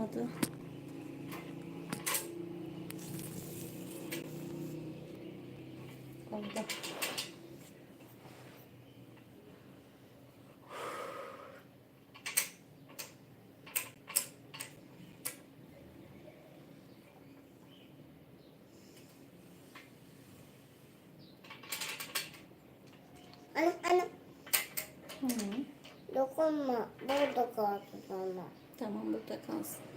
olmadı. Oldu. Anne anne Hı. dokunma. Burada kalsın sonra. Tamam burada kalsın.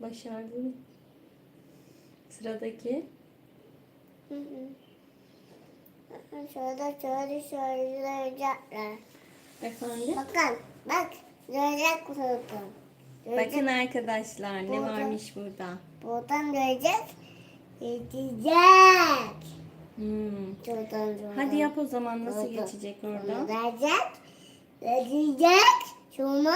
Başardın. Sıradaki. Hı hı. Şurada şöyle şöyle. Efendim? Bakın bak buradan. Görecek. Bakın arkadaşlar ne Burada. varmış burada. Buradan görecek. Geçecek. Hmm. Şuradan şuradan. Hadi yap o zaman nasıl Orada. geçecek Bunu oradan? verecek. Verecek. Şuna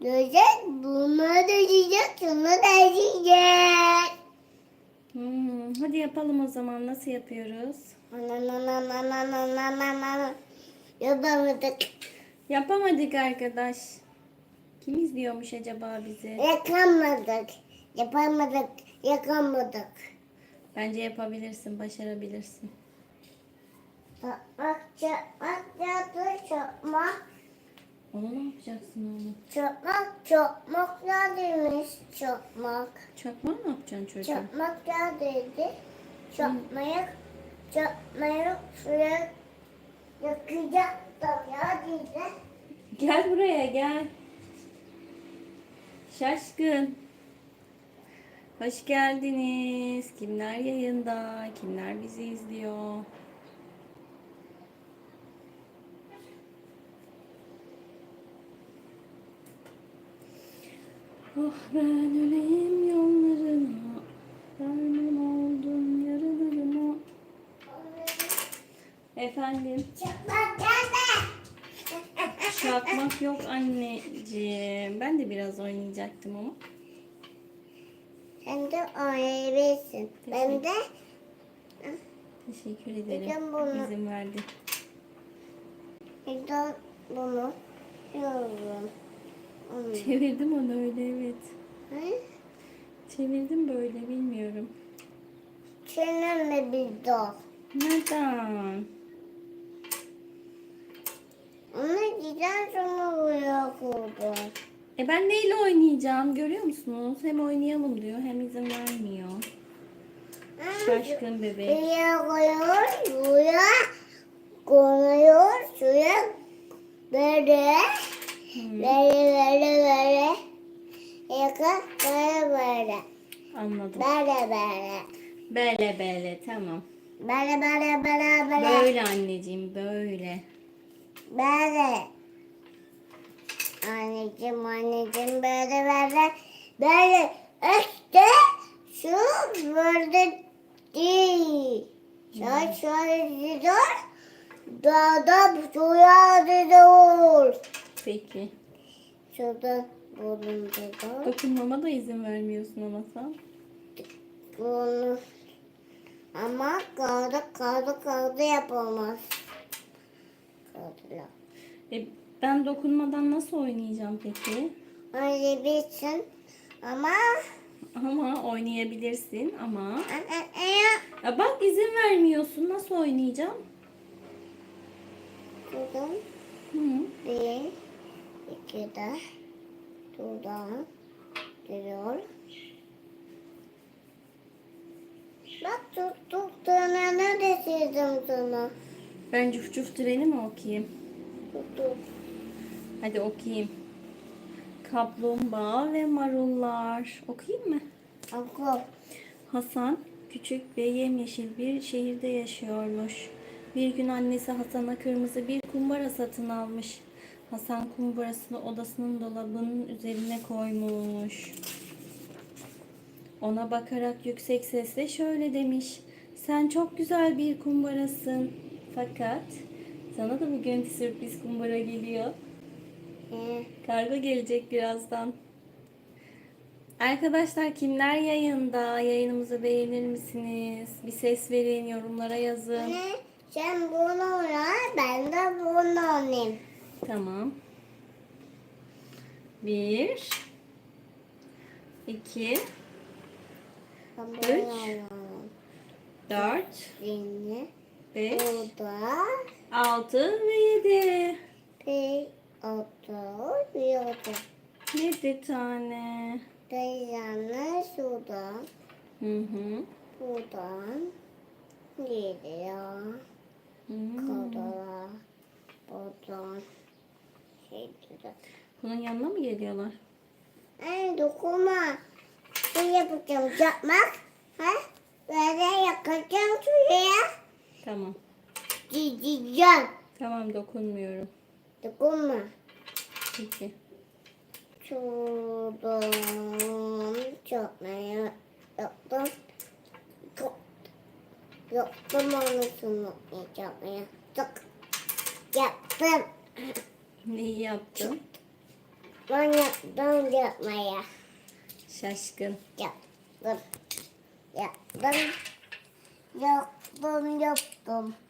Duyacak, bunları duyacak, şunu da yiyecek. Hmm, hadi yapalım o zaman. Nasıl yapıyoruz? Yapamadık. Yapamadık arkadaş. Kim izliyormuş acaba bizi? Yakamadık. Yapamadık. Yakamadık. Bence yapabilirsin, başarabilirsin. Çakmak, çakmak, çakmak, çakmak. Onu ne yapacaksın onu? Çakmak, çakmak neredeymiş çakmak? Çakma ne yapacaksın çocuğum? Çakmak neredeydi? Çakmayı, çakmayı şuraya yakacaktım ya diye. Gel buraya gel. Şaşkın. Hoş geldiniz. Kimler yayında? Kimler bizi izliyor? Oh ben öleyim yollarına. Derman oldum yaralarıma. Efendim? Çakmak nerede? Çakmak yok anneciğim. Ben de biraz oynayacaktım ama. Sen de oynayabilirsin. Ben de Teşekkür ederim. Neden bunu- İzin verdi. bir de bunu yiyorum. Çevirdim onu öyle evet. Hı? Çevirdim böyle bilmiyorum. Seninle bir de. Neden? Onu giden sonra buraya koydum. E ben neyle oynayacağım görüyor musunuz? Hem oynayalım diyor hem izin vermiyor. Şaşkın bebek. Buraya koyuyor, buraya koyuyor, suya böyle, böyle, böyle, böyle. Yaka, böyle, böyle. anladım. Böyle, böyle. Böyle böyle tamam. Böyle, böyle, böyle, böyle. Böyle anneciğim böyle. Böyle. Anneciğim, anneciğim böyle böyle. Böyle işte şu böyle değil. Şöyle şöyle dur. Dağda suya dur. Peki. Şurada bulundu da. Dokunmama da izin vermiyorsun ama sen. Bunu. Ama kaldı kaldı kaldı yapamaz. Kaldı. E, ben dokunmadan nasıl oynayacağım peki? Öyle bilsin. Ama Ama oynayabilirsin ama. Ya bak izin vermiyorsun. Nasıl oynayacağım? Şuradan Hı. bir, iki de şuradan geliyor. Bak tuttuk tırnağını detirdim sana. Ben cuf cuf treni mi okuyayım? Tuttuk. Hadi okuyayım. Kaplumbağa ve marullar. Okuyayım mı? Oku. Hasan küçük ve yemyeşil bir şehirde yaşıyormuş. Bir gün annesi Hasan'a kırmızı bir kumbara satın almış. Hasan kumbarasını odasının dolabının üzerine koymuş. Ona bakarak yüksek sesle şöyle demiş. Sen çok güzel bir kumbarasın. Fakat Sana da bugün sürpriz kumbara geliyor. Ee, Kargo gelecek birazdan. Arkadaşlar kimler yayında? Yayınımızı beğenir misiniz? Bir ses verin, yorumlara yazın. Sen bunu oyna, ben de bunu oynayayım. Tamam. Bir. iki, Üç. Dört. Beş. Altı ve yedi. bir otur, bir otur. Yedi tane. Teyzemle şuradan, Hı hı. buradan geliyor. Hmm. Kadar. Buradan. Şeyde. Bunun yanına mı geliyorlar? Ay dokunma. Ne yapacağım? Yapmak. Ha? Böyle yakacağım şuraya. Tamam. Gideceğim. Tamam dokunmuyorum. Dokunma. Peki. Şuradan çökmeye yaptım. Çok yaptım onu şunu yapmaya. Çok yaptım. Neyi yaptın? Ben yaptım yapmaya. Şaşkın. Yaptım. Yaptım. Yaptım yaptım.